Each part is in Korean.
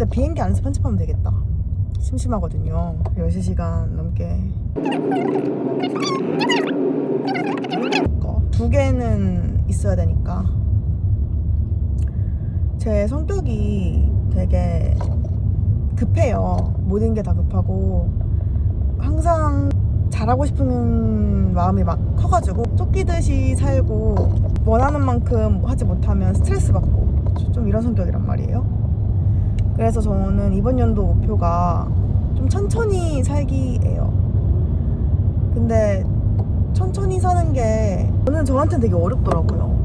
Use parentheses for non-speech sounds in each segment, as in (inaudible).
근데 비행기 안에서 편집하면 되겠다. 심심하거든요. 10시간 넘게. 어, 두 개는 있어야 되니까. 제 성격이 되게 급해요. 모든 게 다 급하고 항상 잘하고 싶은 마음이 막 커가지고 쫓기듯이 살고 원하는 만큼 하지 못하면 스트레스 받고 좀 이런 성격이란 말이에요. 그래서 저는 이번 연도 목표가 좀 천천히 살기예요. 근데 천천히 사는 게 저는 저한테는 되게 어렵더라고요.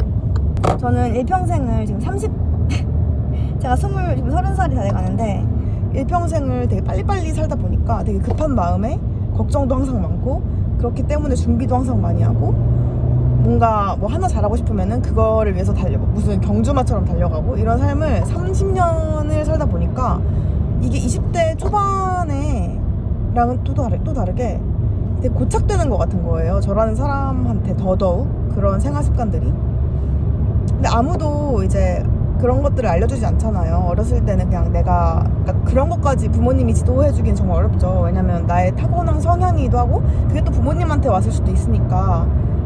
저는 일평생을 지금 30 (laughs) 제가 스물 지금 서른 살이 다 돼가는데 일평생을 되게 빨리빨리 살다 보니까 되게 급한 마음에 걱정도 항상 많고 그렇기 때문에 준비도 항상 많이 하고 뭔가 뭐 하나 잘하고 싶으면은 그거를 위해서 달려 무슨 경주마처럼 달려가고 이런 삶을 30년을 살다 보니까 이게 20대 초반에랑은 또 다르 또 다르게 되게 고착되는 것 같은 거예요. 저라는 사람한테 더더욱 그런 생활 습관들이. 근데 아무도 이제 그런 것들을 알려주지 않잖아요. 어렸을 때는 그냥 내가 그러니까 그런 것까지 부모님이 지도해주긴 정말 어렵죠. 왜냐면 나의 타고난 성향이기도 하고 그게 또 부모님한테 왔을 수도 있으니까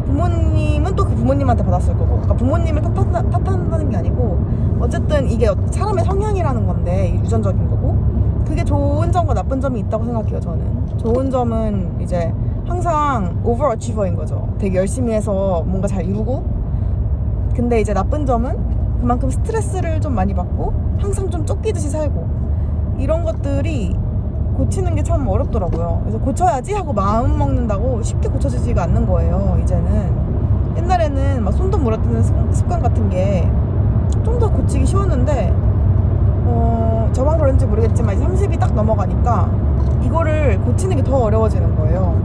부모님은 또 그 부모님한테 받았을 거고 그러니까 부모님을 탓한다, 탓한다는 게 아니고 어쨌든 이게 사람의 성향이라는 건데 유전적인 거고 그게 좋은 점과 나쁜 점이 있다고 생각해요. 저는 좋은 점은 이제 항상 오버어치버인 거죠. 되게 열심히 해서 뭔가 잘 이루고 근데 이제 나쁜 점은 그만큼 스트레스를 좀 많이 받고 항상 좀 쫓기듯이 살고 이런 것들이 고치는 게 참 어렵더라고요. 그래서 고쳐야지 하고 마음 먹는다고 쉽게 고쳐지지가 않는 거예요. 이제는 옛날에는 막 손도 물어뜯는 습- 습관 같은 게 좀 더 고치기 쉬웠는데 어, 저만 그런지 모르겠지만 이제 30이 딱 넘어가니까 이거를 고치는 게 더 어려워지는 거예요.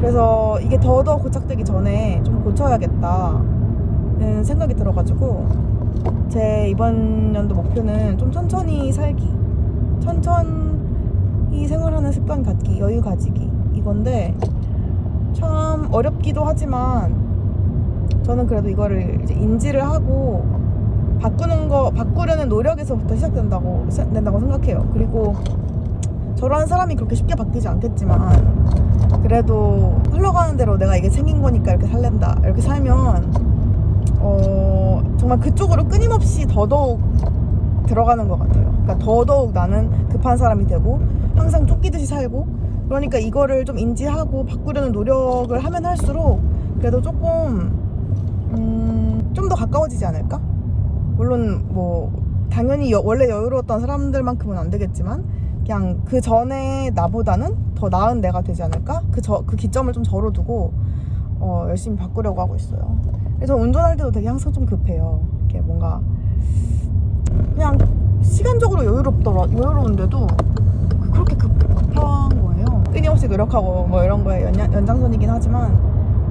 그래서 이게 더더 고착되기 전에 좀 고쳐야겠다는 생각이 들어가지고 제 이번 연도 목표는 좀 천천히 살기, 천천 히 생활하는 습관 갖기, 여유 가지기 이건데 참 어렵기도 하지만 저는 그래도 이거를 이제 인지를 하고 바꾸는 거 바꾸려는 노력에서부터 시작된다고 세- 된다고 생각해요. 그리고 저런 사람이 그렇게 쉽게 바뀌지 않겠지만 그래도 흘러가는 대로 내가 이게 생긴 거니까 이렇게 살랜다 이렇게 살면 어 정말 그쪽으로 끊임없이 더더욱 들어가는 것 같아요. 그러니까 더더욱 나는 급한 사람이 되고 항상 쫓기듯이 살고 그러니까 이거를 좀 인지하고 바꾸려는 노력을 하면 할수록 그래도 조금 음, 좀 더 가까워지지 않을까? 물론 뭐 당연히 여- 원래 여유로웠던 사람들만큼은 안 되겠지만 그냥 그 전에 나보다는 더 나은 내가 되지 않을까? 그, 저, 그 기점을 좀 절어두고 어, 열심히 바꾸려고 하고 있어요. 그래서 운전할 때도 되게 항상 좀 급해요. 이렇게 뭔가 그냥 시간적으로 여유롭더라 여유로운데도 그렇게 급, 급한 거예요. 끊임없이 노력하고 뭐 이런 거에 연, 연장선이긴 하지만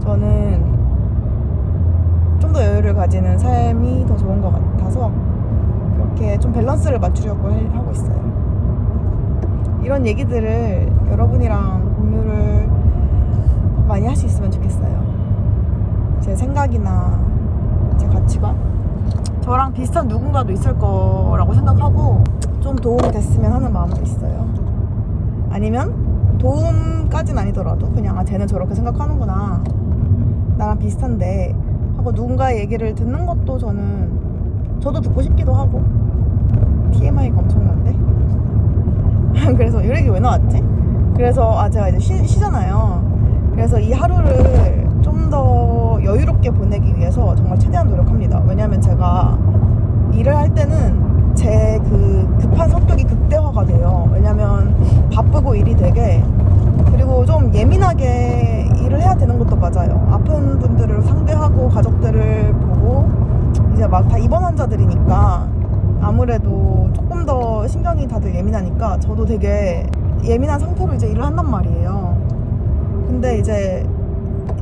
저는 좀 더 여유를 가지는 삶이 더 좋은 것 같아서 그렇게 좀 밸런스를 맞추려고 할- 하고 있어요. 이런 얘기들을 여러분이랑 공유를 많이 할 수 있으면 좋겠어요. 제 생각이나 제 가치관 저랑 비슷한 누군가도 있을 거라고 생각하고 좀 도움이 됐으면 하는 마음도 있어요. 아니면 도움까진 아니더라도 그냥 아 쟤는 저렇게 생각하는구나. 나랑 비슷한데 하고 누군가의 얘기를 듣는 것도 저는 저도 듣고 싶기도 하고. TMI가 엄청난데? (laughs) 그래서 이 얘기 왜 나왔지? 그래서 아 제가 이제 쉬, 쉬잖아요. 그래서 이 하루를 좀 더 여유롭게 보내기 위해서 정말 최대한 노력합니다. 왜냐면 제가 일을 할 때는 제 그 급한 성격이 극대화가 돼요 왜냐면 바쁘고 일이 되게 그리고 좀 예민하게 일을 해야 되는 것도 맞아요. 아픈 분들을 상대하고 가족들을 보고 이제 막 다 입원 환자들이니까 아무래도 조금 더 신경이 다들 예민하니까 저도 되게 예민한 상태로 이제 일을 한단 말이에요. 근데 이제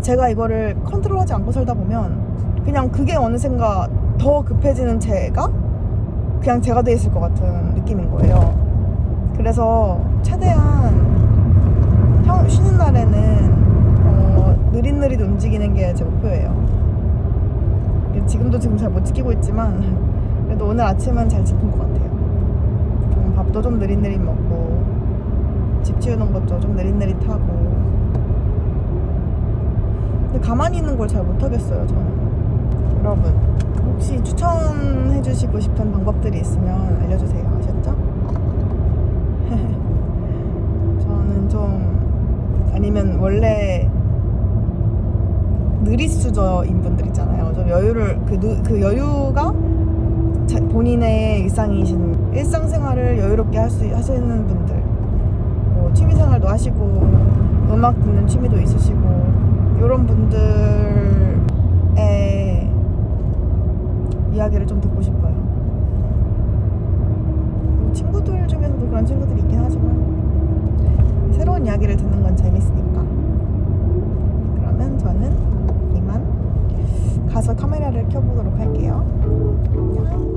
제가 이거를 컨트롤하지 않고 살다 보면 그냥 그게 어느샌가 더 급해지는 제가 그냥 제가 돼 있을 것 같은 느낌인 거예요. 그래서 최대한 평, 쉬는 날에는 어, 느릿느릿 움직이는 게 제 목표예요. 지금도 지금 잘 못 지키고 있지만 그래도 오늘 아침은 잘 지킨 것 같아요. 밥도 좀 느릿느릿 먹고 집 치우는 것도 좀 느릿느릿하고 근데 가만히 있는 걸 잘 못하겠어요 저는 여러분 혹시 추천해 주시고 싶은 방법들이 있으면 알려주세요 아셨죠? (laughs) 저는 좀 아니면 원래 느릿수저인 분들 있잖아요. 좀 여유를 그, 누- 그 여유가 자- 본인의 일상이신 일상생활을 여유롭게 할 수 하시는 분들, 뭐 취미생활도 하시고 음악 듣는 취미도 있으시고 이런 분들의 이야기를 좀 듣고 싶어요. 뭐 친구들 중에서도 그런 친구들이 있긴 하지만 새로운 이야기를 듣는 건 재밌으니까. 그러면 저는 이만 가서 카메라를 켜보도록 할게요. 안녕.